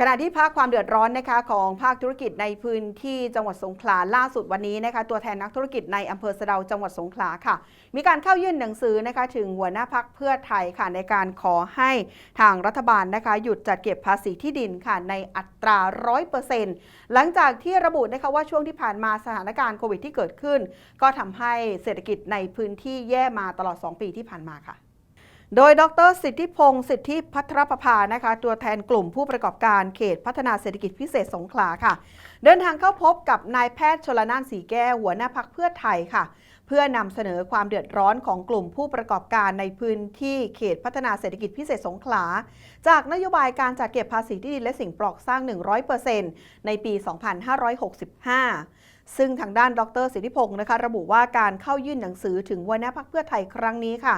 ขณะที่ภาคความเดือดร้อนนะคะของภาคธุรกิจในพื้นที่จังหวัดสงขลาล่าสุดวันนี้นะคะตัวแทนนักธุรกิจในอำเภอสะเดาจังหวัดสงขลาค่ะ มีการเข้ายื่นหนังสือนะคะถึงหัวหน้าพักเพื่อไทยค่ะในการขอให้ทางรัฐบาลนะคะหยุดจัดเก็บภาษีที่ดินค่ะในอัตราร้อยเปอร์เซ็นต์หลังจากที่ระบุนะคะว่าช่วงที่ผ่านมาสถานการณ์โควิดที่เกิดขึ้น ก็ทำให้เศรษฐกิจในพื้นที่แย่มาตลอด 2 ปีที่ผ่านมาค่ะ โดยดรสิทธิพงศ์สิทธิพัทรประภานะคะ ตัวแทนกลุ่มผู้ประกอบการเขตพัฒนาเศรษฐกิจพิเศษสงขลาค่ะ เดินทางเข้าพบกับนายแพทย์ชลนานสีแก้วหัวหน้าพักเพื่อไทยค่ะ เพื่อนำเสนอความเดือดร้อนของกลุ่มผู้ประกอบการในพื้นที่เขตพัฒนาเศรษฐกิจพิเศษสงขลา จากนโยบายการจัดเก็บภาษีที่ดินและสิ่งปลอกสร้าง 100%ในปี 2565ซึ่งทางด้านดรสิทธิพงศ์นะคะ ระบุว่าการเข้ายื่นหนังสือถึงหัวหน้าพักเพื่อไทยครั้งนี้ค่ะ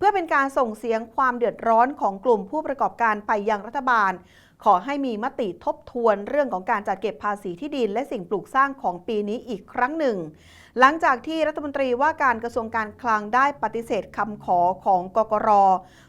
เพื่อเป็นการส่งเสียงความเดือดร้อนของกลุ่มผู้ประกอบการไปยังรัฐบาล ขอให้มีมติทบทวนเรื่องของการจัดเก็บภาษีที่ดินและสิ่งปลูกสร้างของปีนี้อีกครั้งหนึ่ง หลังจากที่รัฐมนตรีว่าการกระทรวงการคลังได้ปฏิเสธคำขอของกกร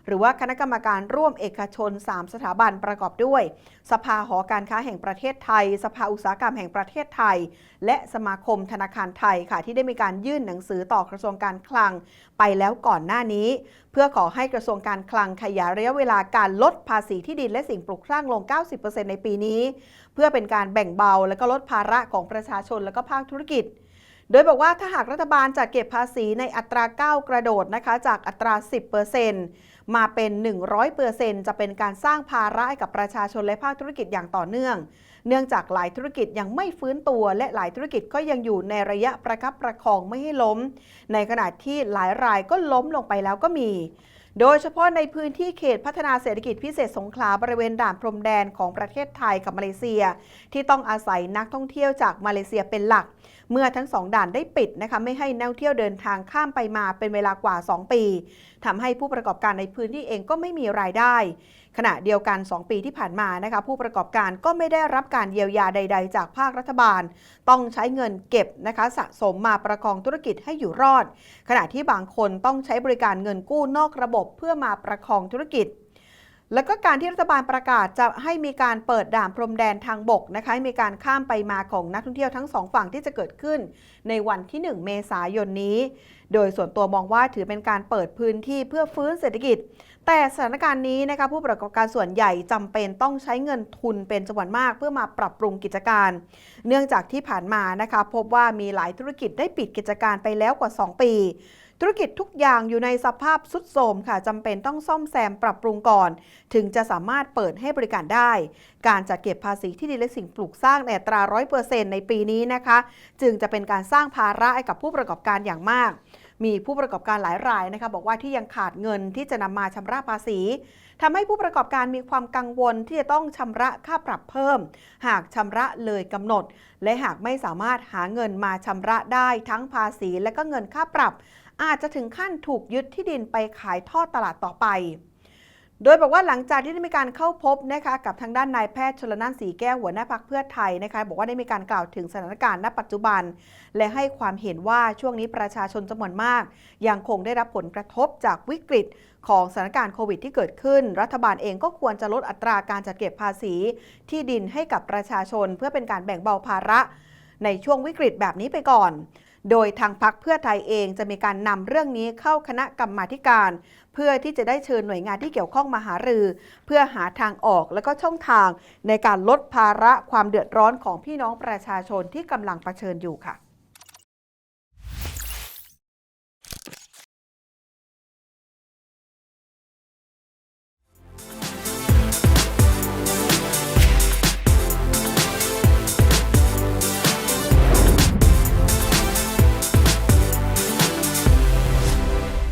หรือว่าคณะกรรมการร่วมเอกชน 3 สถาบันประกอบด้วย สภาหอการค้าแห่งประเทศไทย สภาอุตสาหกรรมแห่งประเทศไทย และสมาคมธนาคารไทยค่ะที่ได้มีการยื่นหนังสือต่อกระทรวงการคลังไปแล้วก่อนหน้านี้ เพื่อขอให้กระทรวงการคลังขยายระยะเวลาการลดภาษีที่ดินและสิ่งปลูกสร้างลง 90%ในปีนี้ เพื่อเป็นการแบ่งเบาและก็ลดภาระของประชาชนและก็ภาคธุรกิจ โดยบอกว่าถ้าหากรัฐบาลจะเก็บภาษีในอัตราก้าวกระโดดนะคะจากอัตรา 10%มาเป็น 100%จะเป็นการสร้างภาระให้กับประชาชนและภาคธุรกิจอย่างต่อเนื่อง เนื่องจากหลายธุรกิจยังไม่ฟื้นตัวและหลายธุรกิจก็ยังอยู่ในระยะประคับประคองไม่ให้ล้ม ในขณะที่หลายรายก็ล้มลงไปแล้วก็มี โดยเฉพาะในพื้นที่เขตพัฒนาเศรษฐกิจพิเศษสงขลาบริเวณด่านพรมแดนของประเทศไทยกับมาเลเซีย ที่ต้องอาศัยนักท่องเที่ยวจากมาเลเซียเป็นหลัก เมื่อทั้งสองด่านได้ปิดนะคะไม่ให้นักท่องเที่ยวเดินทางข้ามไปมาเป็นเวลากว่า 2 ปีทำให้ผู้ประกอบการในพื้นที่เองก็ไม่มีรายได้ ขณะเดียวกัน 2 ปีที่ผ่านมานะคะผู้ประกอบการก็ไม่ได้รับการเยียวยาใด ๆ จากภาครัฐบาล ต้องใช้เงินเก็บนะคะสะสมมาประคองธุรกิจให้อยู่รอด ขณะที่บางคนต้องใช้บริการเงินกู้นอกระบบเพื่อมาประคองธุรกิจแล้วก็การที่รัฐบาลประกาศจะให้มีการเปิดด่านพรมแดนทางบกนะคะมีการข้ามไปมาของนักท่องเที่ยวทั้งสองฝั่งที่จะเกิดขึ้น ในวันที่ 1 เมษายนนี้ โดยส่วนตัวมองว่าถือเป็นการเปิดพื้นที่เพื่อฟื้นเศรษฐกิจ แต่สถานการณ์นี้นะคะผู้ประกอบการส่วนใหญ่จำเป็นต้องใช้เงินทุนเป็นจำนวนมากเพื่อมาปรับปรุงกิจการ เนื่องจากที่ผ่านมานะคะพบว่ามีหลายธุรกิจได้ปิดกิจการไปแล้วกว่า 2 ปี ธุรกิจทุกอย่างอยู่ในสภาพสุดโทรมค่ะจำเป็นต้องซ่อมแซมปรับปรุงก่อน ถึงจะสามารถเปิดให้บริการได้ การจัดเก็บภาษีที่ดินและสิ่งปลูกสร้างในอัตรา 100%ในปีนี้นะคะ จึงจะเป็นการสร้างภาระให้กับผู้ประกอบการอย่างมาก มีผู้ประกอบการหลายรายนะคะบอกว่าที่ยังขาดเงินที่จะนำมาชำระภาษีทำให้ผู้ประกอบการมีความกังวลที่จะต้องชำระค่าปรับเพิ่ม หากชำระเลยกำหนด และหากไม่สามารถหาเงินมาชำระได้ทั้งภาษีและก็เงินค่าปรับ อาจจะถึงขั้นถูกยึดที่ดินไปขายทอดตลาดต่อไป โดยบอกว่าหลังจากที่ได้มีการเข้าพบนะคะกับทางด้านนายแพทย์ชลนานสีแก้วหัวหน้าพักเพื่อไทยนะคะบอกว่าได้มีการกล่าวถึงสถานการณ์ณปัจจุบัน และให้ความเห็นว่าช่วงนี้ประชาชนจำนวนมาก ยังคงได้รับผลกระทบจากวิกฤตของสถานการณ์โควิดที่เกิดขึ้น รัฐบาลเองก็ควรจะลดอัตราการจัดเก็บภาษีที่ดินให้กับประชาชน เพื่อเป็นการแบ่งเบาภาระ ในช่วงวิกฤตแบบนี้ไปก่อน โดยทางพักเพื่อไทยเองจะมีการนำเรื่องนี้เข้าคณะกรรมาธิการ เพื่อที่จะได้เชิญหน่วยงานที่เกี่ยวข้องมาหารือ เพื่อหาทางออกและก็ช่องทางในการลดภาระความเดือดร้อนของพี่น้องประชาชนที่กำลังเผชิญอยู่ค่ะ